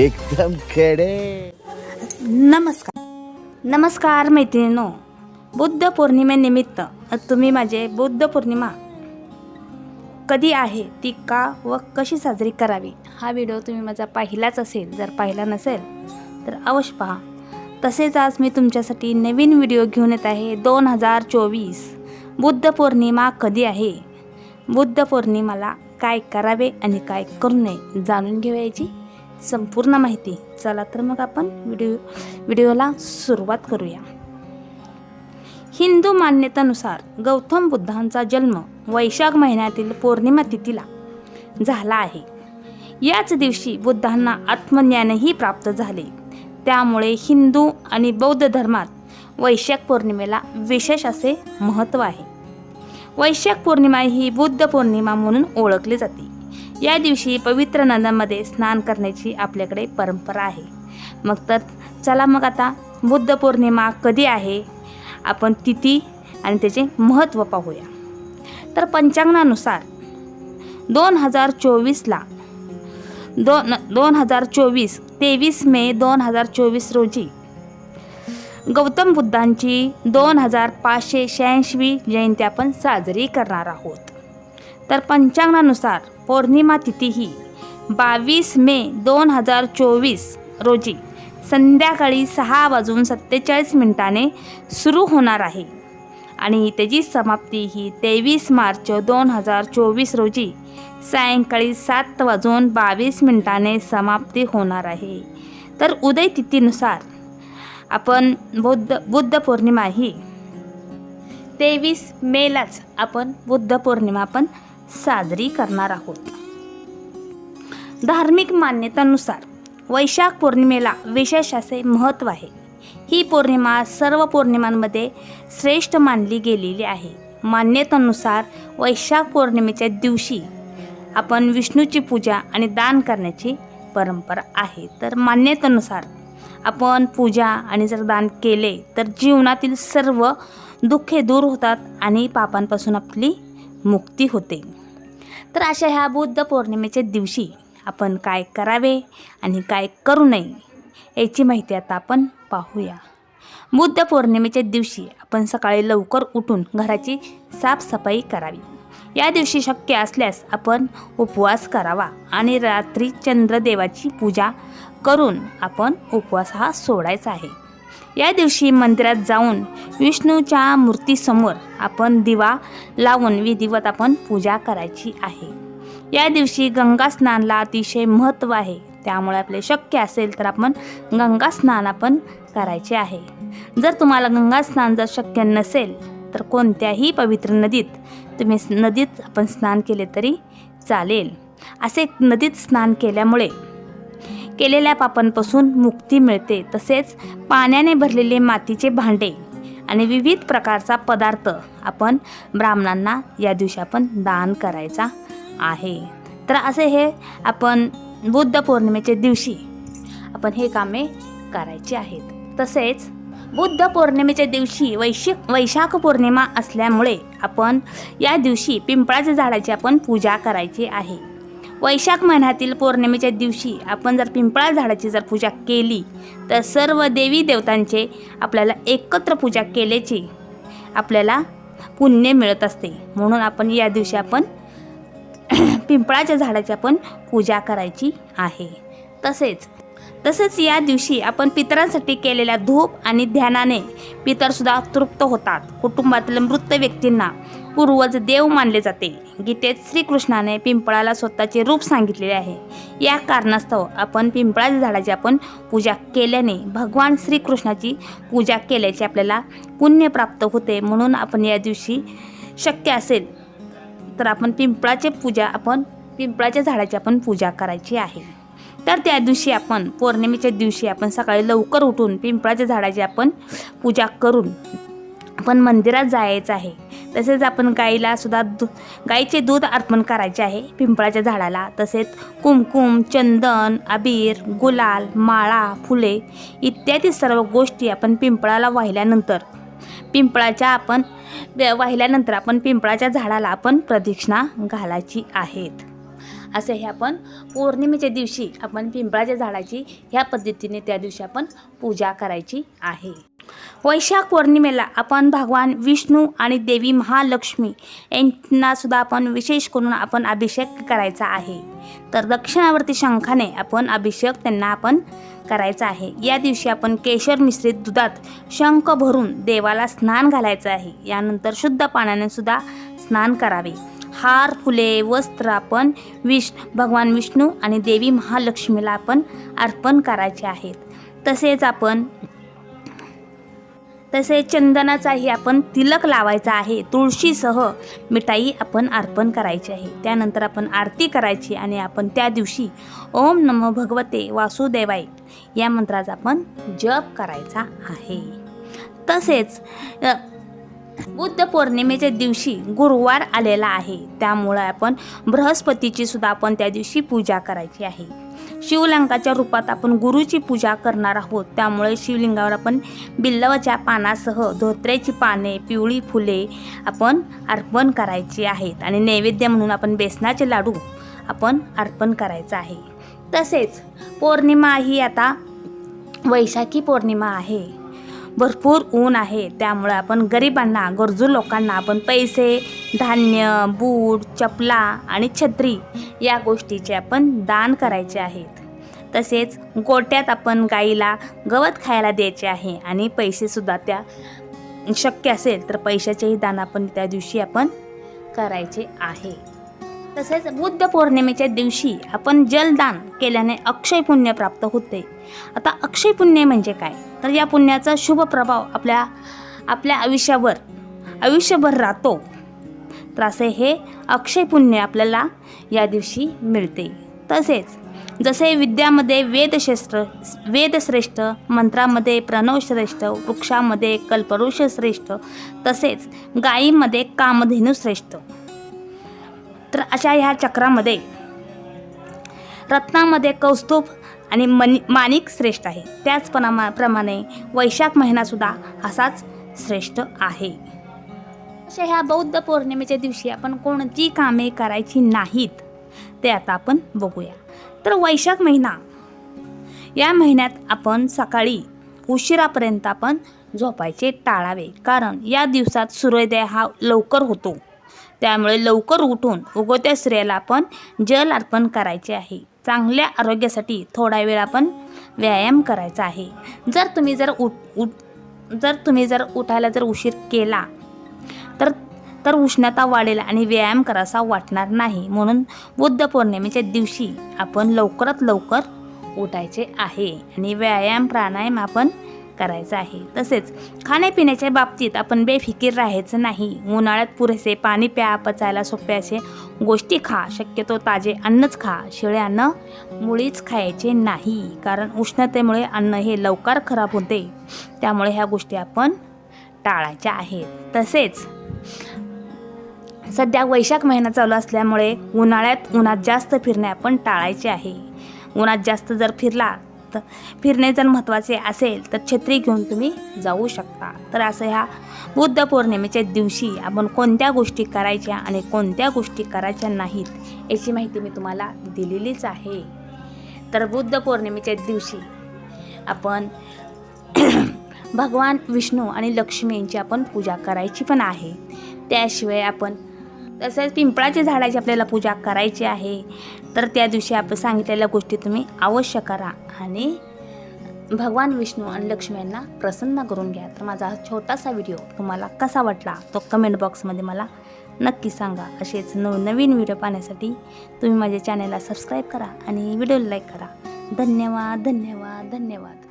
एकदम खेडे. नमस्कार. नमस्कार मैत्रिणींनो. बुद्ध पौर्णिमेनिमित्त तुम्ही माझे बुद्ध पौर्णिमा कधी आहे ती का व कशी साजरी करावी हा व्हिडिओ तुम्ही माझा पाहिलाच असेल जर पाहिला नसेल तर अवश्य पहा. तसेच आज मी तुमच्यासाठी नवीन व्हिडिओ घेऊन येत आहे. दोन हजार चोवीस बुद्ध पौर्णिमा कधी आहे? बुद्ध पौर्णिमाला काय करावे आणि काय करू नये जाणून घेऊयाची संपूर्ण माहिती. चला तर मग आपण व्हिडिओ व्हिडिओला सुरुवात करूया. हिंदू मान्यतेनुसार गौतम बुद्धांचा जन्म वैशाख महिन्यातील पौर्णिमा तिथीला झाला आहे. याच दिवशी बुद्धांना आत्मज्ञानही प्राप्त झाले. त्यामुळे हिंदू आणि बौद्ध धर्मात वैशाख पौर्णिमेला विशेष असे महत्त्व आहे. वैशाख पौर्णिमा ही बुद्ध पौर्णिमा म्हणून ओळखली जाते. या दिवशी पवित्र नद्यांमध्ये स्नान करण्याची आपल्याकडे परंपरा आहे. मग तर चला मग आता बुद्ध पौर्णिमा कधी आहे? आपण तिथी आणि त्याचे महत्त्व पाहूया. तर पंचांगानुसार दोन हजार चोवीसला दोन दोन हजार चोवीस तेवीस मे दोन हजार चोवीस रोजी गौतम बुद्धांची दोन हजार पाचशे शहाऐंशी जयंती आपण साजरी करणार आहोत. तर पंचांगानुसार पौर्णिमा तिथी ही बावीस मे दोन हजार चोवीस रोजी संध्याकाळी सहा वाजून सत्तेचाळीस मिनिटाने सुरू होणार आहे. आणि त्याची समाप्ती ही तेवीस मार्च दोन हजार चोवीस रोजी सायंकाळी सात वाजून बावीस मिनिटाने समाप्ती होणार आहे. तर उदय तिथीनुसार आपण बुद्ध बुद्ध पौर्णिमा ही तेवीस मेलाच आपण बुद्ध पौर्णिमा आपण साजरी करणार आहोत. धार्मिक मान्यतानुसार वैशाख पौर्णिमेला विशेष असे महत्त्व आहे. ही पौर्णिमा सर्व पौर्णिमांमध्ये श्रेष्ठ मानली गेलेली आहे. मान्यतेनुसार वैशाख पौर्णिमेच्या दिवशी आपण विष्णूची पूजा आणि दान करण्याची परंपरा आहे. तर मान्यतेनुसार आपण पूजा आणि जर दान केले तर जीवनातील सर्व दुःखे दूर होतात आणि पापांपासून आपली मुक्ती होते. तर अशा ह्या बुद्ध पौर्णिमेच्या दिवशी आपण काय करावे आणि काय करू नये याची माहिती आता आपण पाहूया. बुद्ध पौर्णिमेच्या दिवशी आपण सकाळी लवकर उठून घराची साफसफाई करावी. या दिवशी शक्य असल्यास आपण उपवास करावा आणि रात्री चंद्रदेवाची पूजा करून आपण उपवास हा सोडायचा आहे. या दिवशी मंदिरात जाऊन विष्णूच्या मूर्तीसमोर आपण दिवा लावून विधिवत आपण पूजा करायची आहे. या दिवशी गंगा स्नानला अतिशय महत्त्व आहे. त्यामुळे आपले शक्य असेल तर आपण गंगा स्नान आपण करायचे आहे. जर तुम्हाला गंगा स्नान जर शक्य नसेल तर कोणत्याही पवित्र नदीत तुम्ही नदीत आपण स्नान केले तरी चालेल. असे नदीत स्नान केल्यामुळे केलेल्या पापांपासून मुक्ती मिळते. तसेच पाण्याने भरलेले मातीचे भांडे आणि विविध प्रकारचा पदार्थ आपण ब्राह्मणांना या दिवशी आपण दान करायचा आहे. तर असे हे आपण बुद्ध पौर्णिमेच्या दिवशी आपण हे कामे करायची आहेत. तसेच बुद्ध पौर्णिमेच्या दिवशी वैशिक वैशाख पौर्णिमा असल्यामुळे आपण या दिवशी पिंपळाच्या झाडाची आपण पूजा करायची आहे. वैशाख महिन्यातील पौर्णिमेच्या दिवशी आपण जर पिंपळा झाडाची जर पूजा केली तर सर्व देवी देवतांचे आपल्याला एकत्र पूजा केल्याची आपल्याला पुण्य मिळत असते. म्हणून आपण या दिवशी आपण पिंपळाच्या झाडाची आपण पूजा करायची आहे. तसेच तसेच या दिवशी आपण पितरांसाठी केलेल्या धूप आणि ध्यानाने पितरसुद्धा तृप्त होतात. कुटुंबातील मृत व्यक्तींना पूर्वज देव मानले जाते. गीतेत श्रीकृष्णाने पिंपळाला स्वतःचे रूप सांगितलेले आहे. या कारणास्तव आपण पिंपळाच्या झाडाची आपण पूजा केल्याने भगवान श्रीकृष्णाची पूजा केल्याचे आपल्याला पुण्य प्राप्त होते म्हणून आपण या दिवशी शक्य असेल तर आपण पिंपळाचे पूजा आपण पिंपळाच्या झाडाची आपण पूजा करायची आहे. तर त्या दिवशी आपण पौर्णिमेच्या दिवशी आपण सकाळी लवकर उठून पिंपळाच्या झाडाची आपण पूजा करून आपण मंदिरात जायचं आहे. तसेच आपण गाईला सुद्धा दू गाईचे दूध अर्पण करायचे आहे. पिंपळाच्या झाडाला तसेच कुमकुम चंदन अबीर गुलाल माळा फुले इत्यादी सर्व गोष्टी आपण पिंपळाला वाहिल्यानंतर पिंपळाच्या आपण वाहिल्यानंतर आपण पिंपळाच्या झाडाला आपण प्रदक्षिणा घालायची आहेत. असे हे आपण पौर्णिमेच्या दिवशी आपण पिंपळाच्या झाडाची ह्या पद्धतीने त्या दिवशी आपण पूजा करायची आहे. वैशाख पौर्णिमेला आपण भगवान विष्णू आणि देवी महालक्ष्मी यांनासुद्धा आपण विशेष करून आपण अभिषेक करायचा आहे. तर दक्षिणावर्ती शंखाने आपण अभिषेक त्यांना आपण करायचा आहे. या दिवशी आपण केशर मिश्रित दुधात शंख भरून देवाला स्नान घालायचं आहे. यानंतर शुद्ध पाण्याने सुद्धा स्नान करावे. हार फुले वस्त्र आपण विष भगवान विष्णू आणि देवी महालक्ष्मीला आपण अर्पण करायचे आहेत. तसेच आपण तसेच चंदनाचाही आपण तिलक लावायचा आहे. तुळशीसह मिठाई आपण अर्पण करायची आहे. त्यानंतर आपण आरती करायची आणि आपण त्या दिवशी ओम नमो भगवते वासुदेवाय या मंत्राचा आपण जप करायचा आहे. तसेच बुद्ध पौर्णिमेच्या दिवशी गुरुवार आलेला आहे. त्यामुळे आपण बृहस्पतीची सुद्धा आपण त्या दिवशी पूजा करायची आहे. शिवलिंगाच्या रूपात आपण गुरुची पूजा करणार आहोत. त्यामुळे शिवलिंगावर आपण बिल्लवाच्या पानासह धोत्र्याची पाने पिवळी फुले आपण अर्पण करायची आहेत. आणि नैवेद्य म्हणून आपण बेसनाचे लाडू आपण अर्पण करायचं आहे. तसेच पौर्णिमा ही आता वैशाखी पौर्णिमा आहे. भरपूर ऊन आहे. त्यामुळे आपण गरिबांना गरजू लोकांना आपण पैसे धान्य बूट चपला आणि छत्री या गोष्टीचे आपण दान करायचे आहेत. तसेच गोट्यात आपण गाईला गवत खायला द्यायचे आहे आणि पैसेसुद्धा त्या शक्य असेल तर पैशाचेही दान आपण त्या दिवशी आपण करायचे आहे. तसेच बुद्ध पौर्णिमेच्या दिवशी आपण जलदान केल्याने अक्षय पुण्य प्राप्त होते. आता अक्षय पुण्य म्हणजे काय? तर या पुण्याचा शुभ प्रभाव आपल्या आपल्या आयुष्यावर आयुष्यभर राहतो. तर असे हे अक्षय पुण्य आपल्याला या दिवशी मिळते. तसेच जसे विद्यामध्ये वेदश्रेष्ठ वेदश्रेष्ठ मंत्रामध्ये प्रणवश्रेष्ठ वृक्षामध्ये कल्पवृक्ष श्रेष्ठ तसेच गायीमध्ये कामधेनू श्रेष्ठ तर अशा ह्या चक्रामध्ये रत्नामध्ये कौस्तुभ आणि मनी माणिक श्रेष्ठ आहे. त्याचपणा प्रमाणे वैशाख महिनासुद्धा असाच श्रेष्ठ आहे. अशा ह्या बौद्ध पौर्णिमेच्या दिवशी आपण कोणती कामे करायची नाहीत ते आता आपण बघूया. तर वैशाख महिना या महिन्यात आपण सकाळी उशिरापर्यंत आपण झोपायचे टाळावे. कारण या दिवसात सूर्योदय हा लवकर होतो. त्यामुळे लवकर उठून उगवत्या स्त्रियाला आपण जल अर्पण करायचे आहे. चांगल्या आरोग्यासाठी थोडा वेळ आपण व्यायाम करायचा आहे. जर तुम्ही जर उठ उठ जर तुम्ही जर उठायला जर उशीर केला तर तर उष्णता वाढेल आणि व्यायाम करासा वाटणार नाही. म्हणून बुद्ध पौर्णिमेच्या दिवशी आपण लवकरात लवकर उठायचे आहे आणि व्यायाम प्राणायाम आपण करायचा आहे. तसेच खाण्यापिण्याच्या बाबतीत आपण बेफिकीर राहायचं नाही. उन्हाळ्यात पुरेसे पाणी प्या पचायला सोपे असे गोष्टी खा. शक्यतो ताजे अन्नच खा. शिळे अन्न मुळीच खायचे नाही. कारण उष्णतेमुळे अन्न हे लवकर खराब होते. त्यामुळे ह्या गोष्टी आपण टाळायच्या आहेत. तसेच सध्या वैशाख महिना चालू असल्यामुळे उन्हाळ्यात उन्हात जास्त फिरणे आपण टाळायचे आहे. उन्हात जास्त जर फिरला तर फिरणे जर महत्त्वाचे असेल तर छत्री घेऊन तुम्ही जाऊ शकता. तर असं ह्या बुद्ध पौर्णिमेच्या दिवशी आपण कोणत्या गोष्टी करायच्या आणि कोणत्या गोष्टी करायच्या नाहीत याची माहिती मी तुम्हाला दिलेलीच आहे. तर बुद्ध पौर्णिमेच्या दिवशी आपण भगवान विष्णू आणि लक्ष्मी यांची आपण पूजा करायची पण आहे. त्याशिवाय आपण तसेच पिंपळाच्या झाडाची आपल्याला पूजा करायची आहे. तर त्या दिवशी आपण सांगितलेल्या गोष्टी तुम्ही अवश्य करा आणि भगवान विष्णू आणि लक्ष्मी यांना प्रसन्न करून घ्या. तर माझा हा छोटासा व्हिडिओ तुम्हाला कसा वाटला तो कमेंट बॉक्समध्ये मला नक्की सांगा. असेच नवनवीन व्हिडिओ पाहण्यासाठी तुम्ही माझ्या चॅनलला सबस्क्राईब करा आणि व्हिडिओला लाईक करा. धन्यवाद धन्यवाद धन्यवाद.